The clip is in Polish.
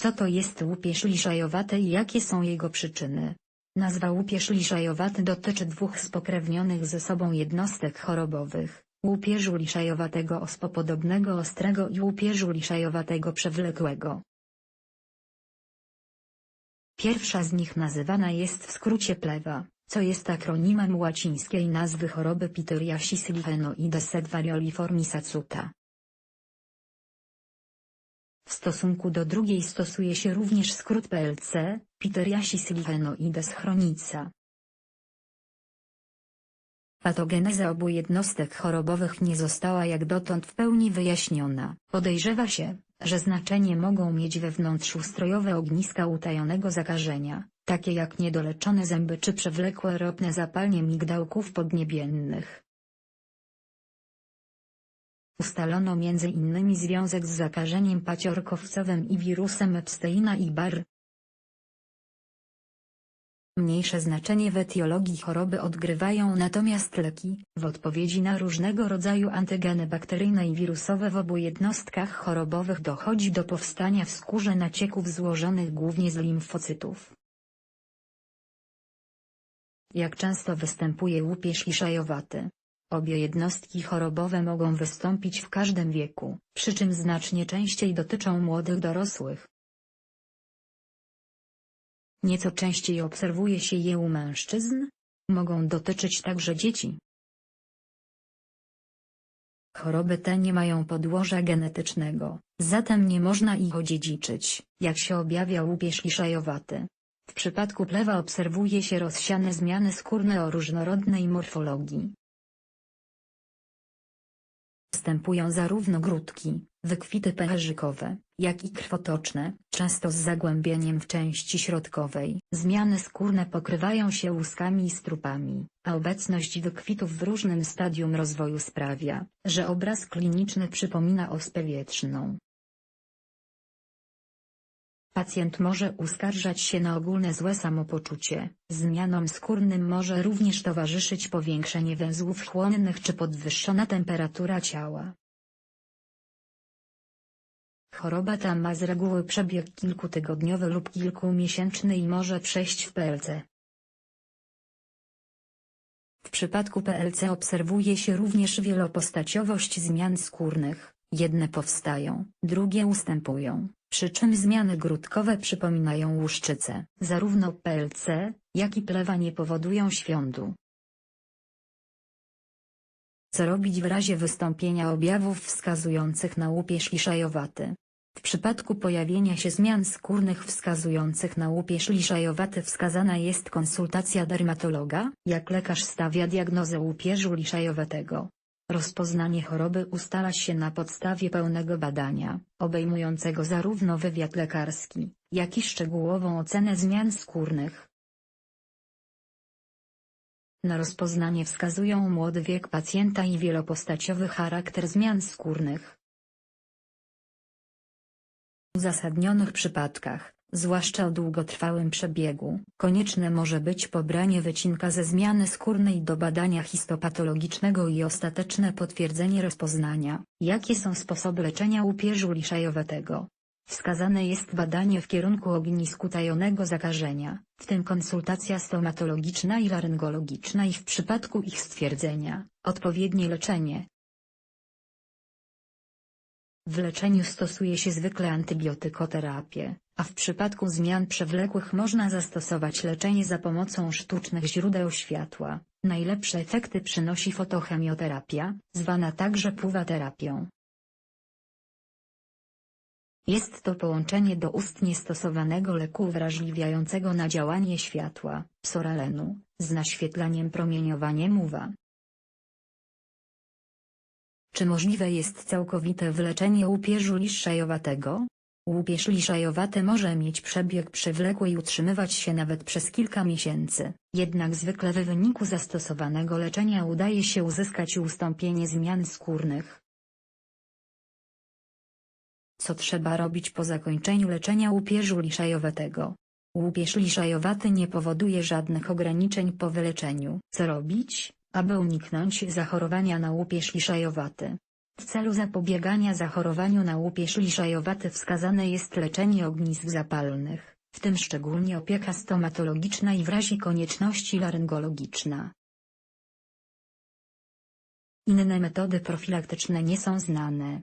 Co to jest łupież liszajowaty i jakie są jego przyczyny? Nazwa łupież liszajowaty dotyczy dwóch spokrewnionych ze sobą jednostek chorobowych, łupieżu liszajowatego ospopodobnego ostrego i łupieżu liszajowatego przewlekłego. Pierwsza z nich nazywana jest w skrócie plewa, co jest akronimem łacińskiej nazwy choroby Pityriasis lichenoides varioliformis acuta. W stosunku do drugiej stosuje się również skrót PLC, Pityriasis lichenoides chronica. Patogeneza obu jednostek chorobowych nie została jak dotąd w pełni wyjaśniona. Podejrzewa się, że znaczenie mogą mieć wewnątrzustrojowe ogniska utajonego zakażenia, takie jak niedoleczone zęby czy przewlekłe ropne zapalnie migdałków podniebiennych. Ustalono innymi związek z zakażeniem paciorkowcowym i wirusem Epsteina i Barr. Mniejsze znaczenie w etiologii choroby odgrywają natomiast leki, w odpowiedzi na różnego rodzaju antygeny bakteryjne i wirusowe w obu jednostkach chorobowych dochodzi do powstania w skórze nacieków złożonych głównie z limfocytów. Jak często występuje łupież liszajowaty? Obie jednostki chorobowe mogą wystąpić w każdym wieku, przy czym znacznie częściej dotyczą młodych dorosłych. Nieco częściej obserwuje się je u mężczyzn. Mogą dotyczyć także dzieci. Choroby te nie mają podłoża genetycznego, zatem nie można ich odziedziczyć, jak się objawia łupież liszajowaty. W przypadku plewa obserwuje się rozsiane zmiany skórne o różnorodnej morfologii. Występują zarówno grudki, wykwity pęcherzykowe, jak i krwotoczne, często z zagłębieniem w części środkowej. Zmiany skórne pokrywają się łuskami i strupami, a obecność wykwitów w różnym stadium rozwoju sprawia, że obraz kliniczny przypomina ospę wietrzną. Pacjent może uskarżać się na ogólne złe samopoczucie, zmianom skórnym może również towarzyszyć powiększenie węzłów chłonnych czy podwyższona temperatura ciała. Choroba ta ma z reguły przebieg kilkutygodniowy lub kilkumiesięczny i może przejść w PLC. W przypadku PLC obserwuje się również wielopostaciowość zmian skórnych, jedne powstają, drugie ustępują, przy czym zmiany grudkowe przypominają łuszczycę. Zarówno PLC, jak i plewa nie powodują świądu. Co robić w razie wystąpienia objawów wskazujących na łupież liszajowaty? W przypadku pojawienia się zmian skórnych wskazujących na łupież liszajowaty wskazana jest konsultacja dermatologa, jak lekarz stawia diagnozę łupieżu liszajowatego. Rozpoznanie choroby ustala się na podstawie pełnego badania, obejmującego zarówno wywiad lekarski, jak i szczegółową ocenę zmian skórnych. Na rozpoznanie wskazują młody wiek pacjenta i wielopostaciowy charakter zmian skórnych. W uzasadnionych przypadkach, zwłaszcza o długotrwałym przebiegu, konieczne może być pobranie wycinka ze zmiany skórnej do badania histopatologicznego i ostateczne potwierdzenie rozpoznania. Jakie są sposoby leczenia łupieżu liszajowatego? Wskazane jest badanie w kierunku ognisku tajonego zakażenia, w tym konsultacja stomatologiczna i laryngologiczna i w przypadku ich stwierdzenia, odpowiednie leczenie. W leczeniu stosuje się zwykle antybiotykoterapię, a w przypadku zmian przewlekłych można zastosować leczenie za pomocą sztucznych źródeł światła. Najlepsze efekty przynosi fotochemioterapia, zwana także płuwaterapią. Jest to połączenie doustnie stosowanego leku uwrażliwiającego na działanie światła, psoralenu, z naświetlaniem promieniowaniem UVA. Czy możliwe jest całkowite wyleczenie łupieżu liszajowatego? Łupież liszajowaty może mieć przebieg przewlekły i utrzymywać się nawet przez kilka miesięcy, jednak zwykle w wyniku zastosowanego leczenia udaje się uzyskać ustąpienie zmian skórnych. Co trzeba robić po zakończeniu leczenia łupieżu liszajowatego? Łupież liszajowaty nie powoduje żadnych ograniczeń po wyleczeniu. Co robić, aby uniknąć zachorowania na łupież liszajowaty? W celu zapobiegania zachorowaniu na łupież liżajowaty wskazane jest leczenie ognisk zapalnych, w tym szczególnie opieka stomatologiczna i w razie konieczności laryngologiczna. Inne metody profilaktyczne nie są znane.